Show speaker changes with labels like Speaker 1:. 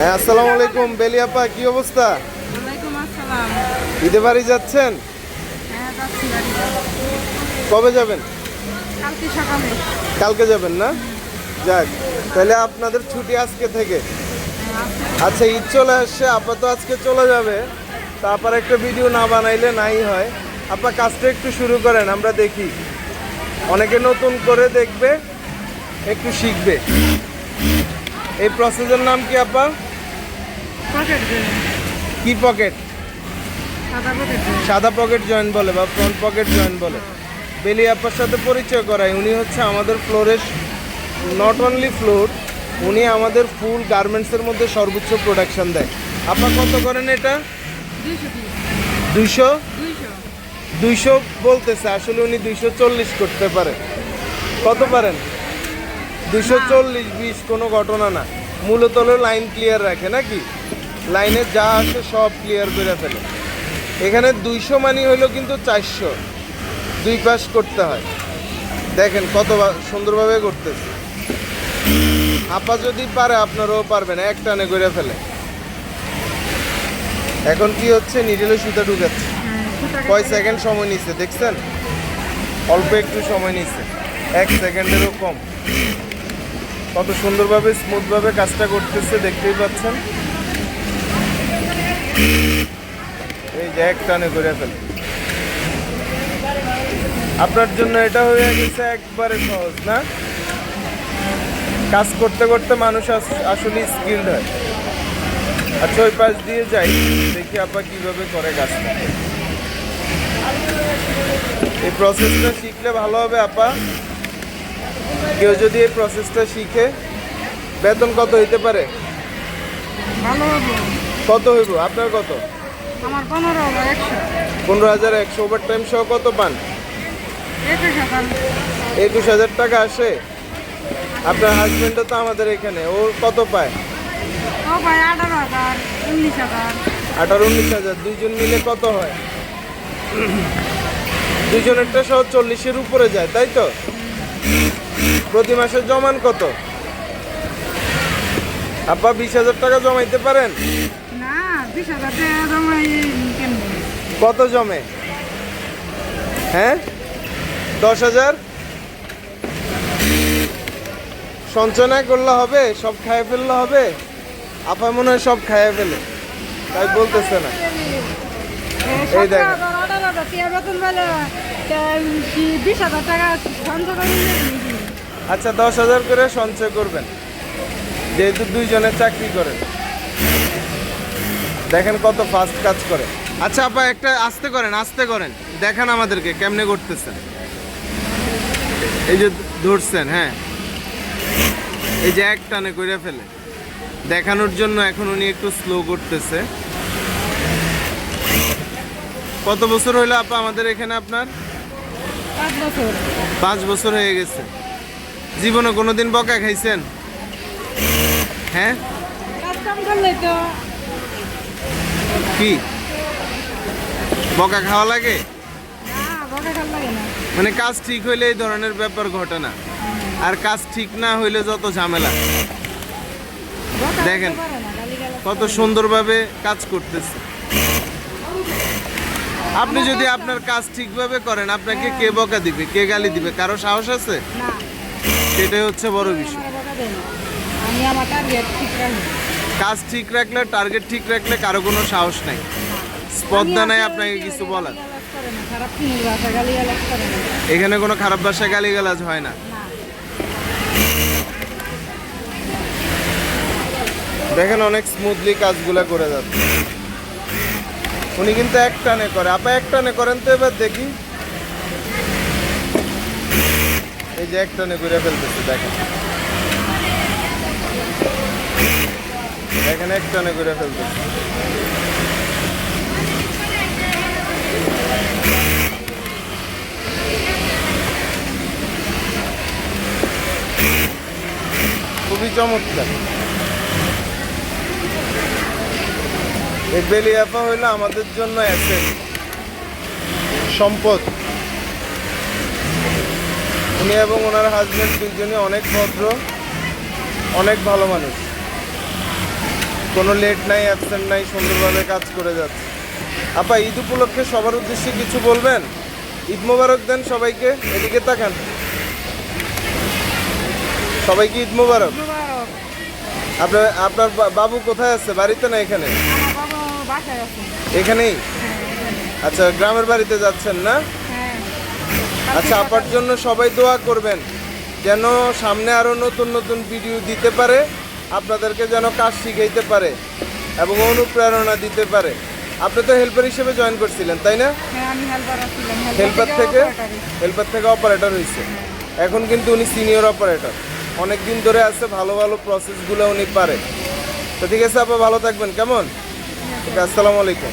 Speaker 1: হ্যাঁ আসসালামু আলাইকুম বেলিয়াপা কি অবস্থা?
Speaker 2: ওয়ালাইকুম আসসালাম।
Speaker 1: ঈদে বাড়ি যাচ্ছেন?
Speaker 2: হ্যাঁ যাচ্ছি
Speaker 1: কবে যাবেন?
Speaker 2: কালকে সকালে।
Speaker 1: কালকে যাবেন না? যাক তাহলে আপনাদের ছুটি আজকে থেকে। আচ্ছা ঈদ চলে আসছে আপাতত আজকে চলে যাবে। তা তারপর একটা ভিডিও না বানাইলে নাই হয়। আপনার কাজটা একটু শুরু করেন আমরা দেখি। অনেকে নতুন করে দেখবে একটু শিখবে। এই প্রসেসের নাম কি আপা?
Speaker 2: পকেট
Speaker 1: কি পকেট
Speaker 2: সাদা পকেট
Speaker 1: জয়েন্ট বলে বা ফ্রন্ট পকেট জয়েন্ট বলে। বেলি আপার সাথে পরিচয় করাই উনি হচ্ছে আমাদের ফ্লোরের নট অনলি ফ্লোর উনি আমাদের ফুল গার্মেন্টসের মধ্যে সর্বোচ্চ প্রোডাকশন দেয়। আপনার কত করেন এটা?
Speaker 2: দুইশো
Speaker 1: দুইশো? বলতেছে আসলে উনি দুইশো চল্লিশ করতে পারে। কত পারেন? দুইশো চল্লিশ বিশ কোনো ঘটনা না। মূলত লাইন ক্লিয়ার রাখে নাকি? লাইনে যা আসে সব ক্লিয়ার করে ফেলে। এখানে দুইশো মানি হইল কিন্তু চারশো। দুই পাশ করতে হয়। দেখেন কত সুন্দরভাবে করতেছে। আপা যদি পারে, আপনারাও পারবেন। এক টানে করে ফেলে। এখন কি হচ্ছে? নিডেলে সুতা ঢুকাচ্ছে। কয় সেকেন্ড সময় নিচ্ছে দেখছেন? অল্প একটু সময় নিচ্ছে এক সেকেন্ডেরও কম। কত সুন্দরভাবে স্মুথভাবে কাজটা করতেছে, দেখতেই পাচ্ছেন। এই যে এক টানে ফেলে। আপনার জন্য এটা হয়ে গেছে একবারে সহজ, না? কাজ করতে করতে মানুষ আস- আসলে স্কিল্ড হয়। আচ্ছা ওই পাশ দিয়ে যাই, দেখি আপা কীভাবে করে কাজটা। এই প্রসেসটা শিখলে ভালো হবে আপা। কেউ যদি এই প্রসেসটা শিখে, বেতন কত হইতে পারে?
Speaker 2: ভালো
Speaker 1: কত হইব? আপনার কত?
Speaker 2: আমার পনেরো একশো।
Speaker 1: পনেরো হাজার একশো ওভার টাইম সহ কত পান?
Speaker 2: একুশ হাজার।
Speaker 1: টাকা আসে? আপনার হাজবেন্ডও তো আমাদের এখানে। ও কত পায়?
Speaker 2: আঠারো উনিশ হাজার।
Speaker 1: দুইজন মিলে কত হয়? দুইজনেরটা সহ চল্লিশের উপরে যায় তাই তো? প্রতি মাসে জমান কত? আপা বিশ হাজার টাকা জমাইতে পারেন
Speaker 2: না বিশ হাজার টাকা জমাই কেমনি
Speaker 1: কত জমে? হ্যাঁ? দশ হাজার? সঞ্চয় না করলে হবে সব খাইয়ে ফেললে হবে। আপা মনে হয় সব খাইয়ে ফেলে। তাই বলতেছে না। এই। আচ্ছা দশ হাজার করে সঞ্চয় করবেন। যেহেতু দুইজনে চাকরি করেন। দেখেন কত ফাস্ট কাজ করে। আচ্ছা আপা একটা আস্তে করেন আস্তে করেন। দেখান আমাদেরকে কেমনে করতেছেন এই যে ধরছেন হ্যাঁ। এই যে এক টানে করে ফেলে। দেখানোর জন্য এখন উনি একটু স্লো করতেছে। কত বছর হইল আপা আমাদের এখানে আপনার?
Speaker 2: পাঁচ বছর।
Speaker 1: হয়ে গেছে। জীবনে কোনোদিন বকা খাইছেন? হ্যাঁ? কি? বকা খাওয়া লাগে? মানে কাজ ঠিক হইলে এই ধরনের ব্যাপার ঘটে না। আর কাজ ঠিক না হইলে যত ঝামেলা। দেখেন। কত সুন্দরভাবে কাজ করতেছে। আপনি যদি আপনার কাজ ঠিকভাবে করেন আপনাকে কে বকা দিবে? কে গালি দিবে? কারও সাহস আছে? সেটাই হচ্ছে বড় বিষয়।
Speaker 2: আমি আমার
Speaker 1: কাজ ঠিক রাখলে টার্গেট ঠিক রাখলে কারও কোনো সাহস নাই। স্পর্ধা নাই আপনাকে কিছু বলার।
Speaker 2: খারাপ ভাষা
Speaker 1: এখানে কোনো খারাপ ভাষায় গালিগালাজ হয় না।
Speaker 2: না।
Speaker 1: দেখেন অনেক স্মুথলি কাজগুলা করে যাচ্ছে। উনি কিন্তু এক টানে করে। আপা এক টানে করেন তো এবার দেখি। এই যে এক টানে করে ফেলতেছে দেখেন। দেখেন এক টানে করে ফেলতেছে খুবই চমৎকার। এই বেলিয়াপা হইল আমাদের জন্য অ্যাসেট। সম্পদ। উনি এবং ওনার হাজবেন্ড দুজনই অনেক ভদ্র, অনেক ভালো মানুষ। কোনো লেট নাই অ্যাবসেন্ট নাই সুন্দরভাবে কাজ করে যাচ্ছে। আপা, ঈদ উপলক্ষে সবার উদ্দেশ্যে কিছু বলবেন? ঈদ মোবারক দেন সবাইকে, এদিকে তাকান। সবাইকে ঈদ মোবারক। আপনার আপনার বাবু কোথায় আছে? বাড়িতে না এখানে? এখানেই? আচ্ছা গ্রামের বাড়িতে যাচ্ছেন না? আচ্ছা আপার জন্য সবাই দোয়া করবেন, যেন সামনে আরও নতুন নতুন ভিডিও দিতে পারে। আপনাদেরকে যেন কাজ শিখাইতে পারে এবং অনুপ্রেরণা দিতে পারে। আপনি তো হেল্পার হিসেবে জয়েন করছিলেন তাই না?
Speaker 2: হ্যাঁ হেল্পার
Speaker 1: থেকে হেল্পার থেকে অপারেটর হয়েছে। এখন কিন্তু উনি সিনিয়র অপারেটর অনেক দিন ধরে আছে ভালো ভালো প্রসেসগুলো উনি পারে। তো ঠিক আছে আপা ভালো থাকবেন কেমন? আছে আসসালামু আলাইকুম।